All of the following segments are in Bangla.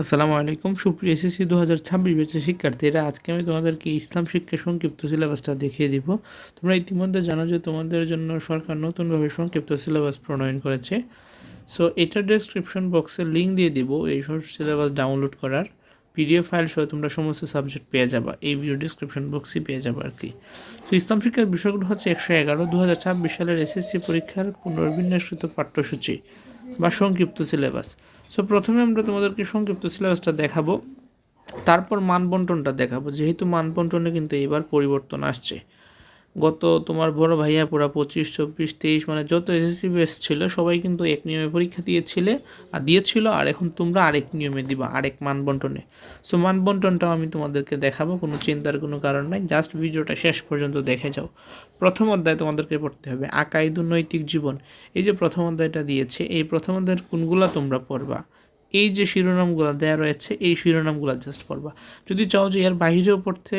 আসসালামু আলাইকুম। সুপ্রিয় এসএসসি দু হাজার ছাব্বিশ ব্যাচের শিক্ষার্থীরা, আজকে আমি তোমাদেরকে ইসলাম শিক্ষা সংক্ষিপ্ত সিলেবাসটা দেখিয়ে দিব। তোমরা ইতিমধ্যে জানো যে তোমাদের জন্য সরকার নতুনভাবে সংক্ষিপ্ত সিলেবাস প্রণয়ন করেছে। সো এটার ডেসক্রিপশন বক্সে লিঙ্ক দিয়ে দিব, এই সিলেবাস ডাউনলোড করার পিডিএফ ফাইল সহ তোমরা সমস্ত সাবজেক্ট পেয়ে যাবা। এই ভিডিও ডিসক্রিপশন বক্সই পেয়ে যাব আর কি। তো ইসলাম শিক্ষার বিষয়গুলো হচ্ছে একশো এগারো দু হাজার ছাব্বিশ সালের এসএসসি পরীক্ষার পুনর্বিন্যাসকৃত পাঠ্যসূচি বা সংক্ষিপ্ত সিলেবাস। সো প্রথমে আমরা তোমাদেরকে সংক্ষিপ্ত সিলেবাসটা দেখাবো। তারপর মানবন্টনটা দেখাবো। যেহেতু মানবন্টনে কিন্তু এবার পরিবর্তন আসছে। গত তোমার বড় ভাইয়া পুরা পঁচিশ, চব্বিশ, তেইশ মানে যত এসএসসি বেস ছিল, সবাই কিন্তু এক নিয়মে পরীক্ষা দিয়েছিলে আর দিয়েছিল। আর এখন তোমরা আরেক নিয়মে দিবা, আরেক মানবন্টনে। সো মানবন্টনটাও আমি তোমাদেরকে দেখাবো, কোনো চিন্তার কোনো কারণ নাই। জাস্ট ভিডিওটা শেষ পর্যন্ত দেখে যাও। প্রথম অধ্যায় তোমাদেরকে পড়তে হবে, আকাইদু নৈতিক জীবন। এই যে প্রথম অধ্যায়টা দিয়েছে, এই প্রথম অধ্যায়ের কোনগুলা তোমরা পড়বা? এই যে শিরোনামগুলো দেওয়া রয়েছে, এই শিরোনামগুলো জাস্ট পড়বা। যদি চাও যে এর বাইরেও পড়তে,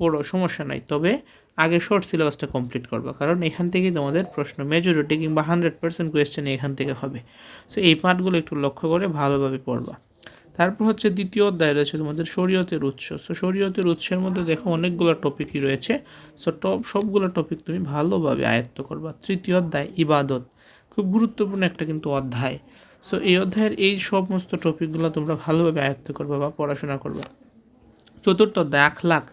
পড়ো, সমস্যা নাই। তবে আগে শর্ট সিলেবাসটা কমপ্লিট করবা। কারণ এখান থেকেই তোমাদের প্রশ্ন মেজরিটি কিংবা হান্ড্রেড পার্সেন্ট কোয়েশ্চেন এখান থেকে হবে। সো এই পার্টগুলো একটু লক্ষ্য করে ভালোভাবে পড়বা। তারপর হচ্ছে দ্বিতীয় অধ্যায় রয়েছে তোমাদের শরীয়তের উৎস। সো শরীয়তের উৎসের মধ্যে দেখো অনেকগুলো টপিকই রয়েছে। সো টপ সবগুলো টপিক তুমি ভালোভাবে আয়ত্ত করবা। তৃতীয় অধ্যায়, ইবাদত। খুব গুরুত্বপূর্ণ একটা কিন্তু অধ্যায়। সো এই অধ্যায়ের এই সমস্ত টপিকগুলো তোমরা ভালোভাবে আয়ত্ত করবা বা পড়াশোনা করবা। চতুর্থ অধ্যায়, আখলাখ।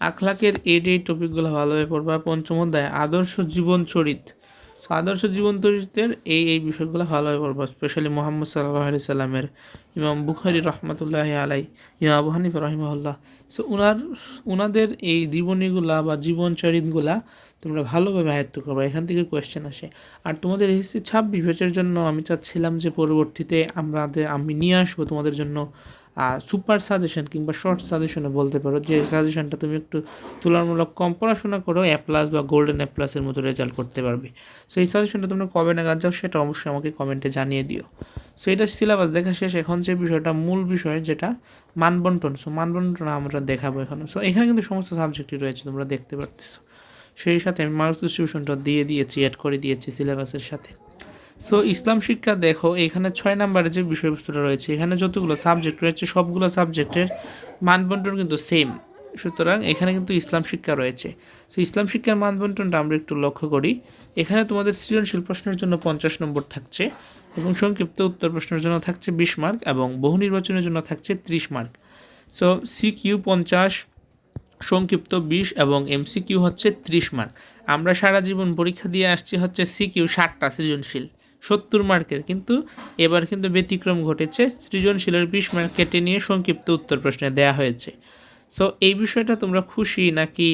আখলাকের এই এই টপিকগুলো ভালোভাবে পড়বা। পঞ্চম অধ্যায়, আদর্শ জীবন চরিত। আদর্শ জীবন চরিত্রের এই এই বিষয়গুলো ভালোভাবে পড়বা স্পেশালি মোহাম্মদ সাল্লাহ আলি সাল্লামের ইমাম বুখারি রহমতুল্লাহ আলাই ইমাম আবু হানিফ রহিমাহুল্লাহ। সো ওনার ওনাদের এই জীবনীগুলা বা জীবন চরিতগুলা তোমরা ভালোভাবে আয়ত্ত করবে, এখান থেকে কোয়েশ্চেন আসে। আর তোমাদের এসএসসি ছাব্বিশ ব্যাচের জন্য আমি চাচ্ছিলাম যে পরবর্তীতে আমাদের আমি নিয়ে আসব তোমাদের জন্য সুপার সাজেশন কিংবা শর্ট সাজেশনে বলতে পারো। যে সাজেশনটা তুমি একটু তুলনামূলক কম পড়াশোনা করো এ প্লাস বা গোল্ডেন এ প্লাসের মতো রেজাল্ট করতে পারবে। সো এই সাজেশনটা তোমরা কবে নাগাদ যাও সেটা অবশ্যই আমাকে কমেন্টে জানিয়ে দিও। সো এটা সিলেবাস দেখা শেষ। এখন যে বিষয়টা, মূল বিষয় যেটা, মানবন্টন। সো মানবন্টন আমরা দেখাবো এখানে। সো এখানে কিন্তু সমস্ত সাবজেক্টই রয়েছে, তোমরা দেখতে পারতেছো। সেই সাথে আমি মার্কস ডিস্ট্রিবিউশনটা দিয়ে দিয়েছি অ্যাড করে দিয়েছি সিলেবাসের সাথে। সো ইসলাম শিক্ষা দেখো, এখানে ছয় নাম্বারের যে বিষয়বস্তুটা রয়েছে, এখানে যতগুলো সাবজেক্ট রয়েছে, সবগুলো সাবজেক্টের মানবন্টন কিন্তু সেম সুতরাং এখানে কিন্তু ইসলাম শিক্ষা রয়েছে। সো ইসলাম শিক্ষার মানবন্টনটা আমরা একটু লক্ষ্য করি। এখানে তোমাদের সৃজনশীল প্রশ্নের জন্য পঞ্চাশ নম্বর থাকছে এবং সংক্ষিপ্ত উত্তর প্রশ্নের জন্য থাকছে বিশ মার্ক এবং বহু নির্বাচনের জন্য থাকছে ত্রিশ মার্ক। সো সি কিউ পঞ্চাশ, সংক্ষিপ্ত বিশ এবং এমসি কিউ হচ্ছে ত্রিশ মার্ক। আমরা সারা জীবন পরীক্ষা দিয়ে আসছি হচ্ছে সি কিউ ষাটটা সৃজনশীল। সত্তর মার্কের। কিন্তু এবার কিন্তু ব্যতিক্রম ঘটেছে, সৃজনশীলের বিশ মার্ক কেটে নিয়ে সংক্ষিপ্ত উত্তর প্রশ্নে দেয়া হয়েছে। সো এই বিষয়টা তোমরা খুশি নাকি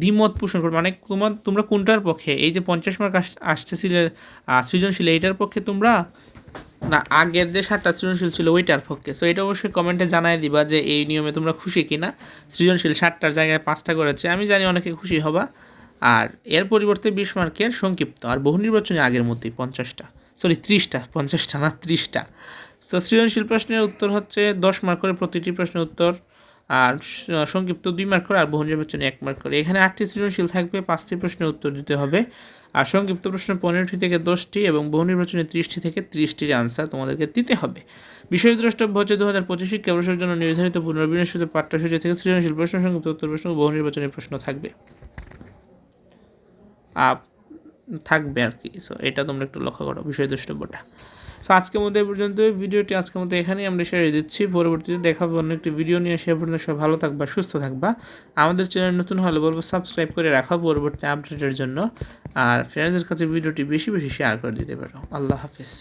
দ্বিমত পোষণ করবে? মানে তোমার, তোমরা কোনটার পক্ষে? এই যে পঞ্চাশ মার্ক আসতেছিল সৃজনশীল, এইটার পক্ষে তোমরা? না, আগের যে সাতটা সৃজনশীল ছিল ওইটার পক্ষে। সো এটা অবশ্যই কমেন্টে জানাই দিবা যে এই নিয়মে তোমরা খুশি কিনা? সৃজনশীল ষাটটার জায়গায় পাঁচটা করেছে। আমি জানি অনেকে খুশি হবা। আর এর পরিবর্তে বিশ মার্কের সংক্ষিপ্ত, আর বহু নির্বাচনে আগের মধ্যেই পঞ্চাশটা। সরি ত্রিশটা, পঞ্চাশটা না, ত্রিশটা। তো সৃজনশীল প্রশ্নের উত্তর হচ্ছে দশ মার্ক করে প্রতিটি প্রশ্নের উত্তর, আর সংক্ষিপ্ত দুই মার্ক করে আর বহু নির্বাচনে এক মার্ক করে এখানে আটটি সৃজনশীল থাকবে, পাঁচটি প্রশ্নের উত্তর দিতে হবে। আর সংক্ষিপ্ত প্রশ্ন পনেরোটি থেকে দশটি এবং বহু নির্বাচনে ত্রিশটি থেকে ত্রিশটির আনসার তোমাদেরকে দিতে হবে। বিষয় দ্রষ্টব্য হচ্ছে দু হাজার পঁচিশ শিক্ষাবর্ষের জন্য নির্ধারিত পুনর্বিন্যাসিত পাঠ্যসূচি থেকে সৃজনশীল প্রশ্ন, সংক্ষিপ্ত উত্তর প্রশ্ন বহু নির্বাচনের প্রশ্ন থাকবে। আপ থাকবে আর কি। সো এটা তোমরা একটু লক্ষ্য করো বিষয় দ্রষ্টব্যটা সো আজকের মধ্যে পর্যন্ত। ভিডিওটি আজকের মধ্যে এখানেই আমরা শেয়ার দিচ্ছি। পরবর্তীতে দেখাবো অন্য একটি ভিডিও নিয়ে। সে পর্যন্ত সব ভালো থাকবা, সুস্থ থাকবা। আমাদের চ্যানেল নতুন হলে বলব সাবস্ক্রাইব করে রাখা পরবর্তী আপডেটের জন্য। আর ফ্রেন্ডসদের কাছে ভিডিওটি বেশি বেশি শেয়ার করে দিতে পারো। আল্লাহ হাফিজ।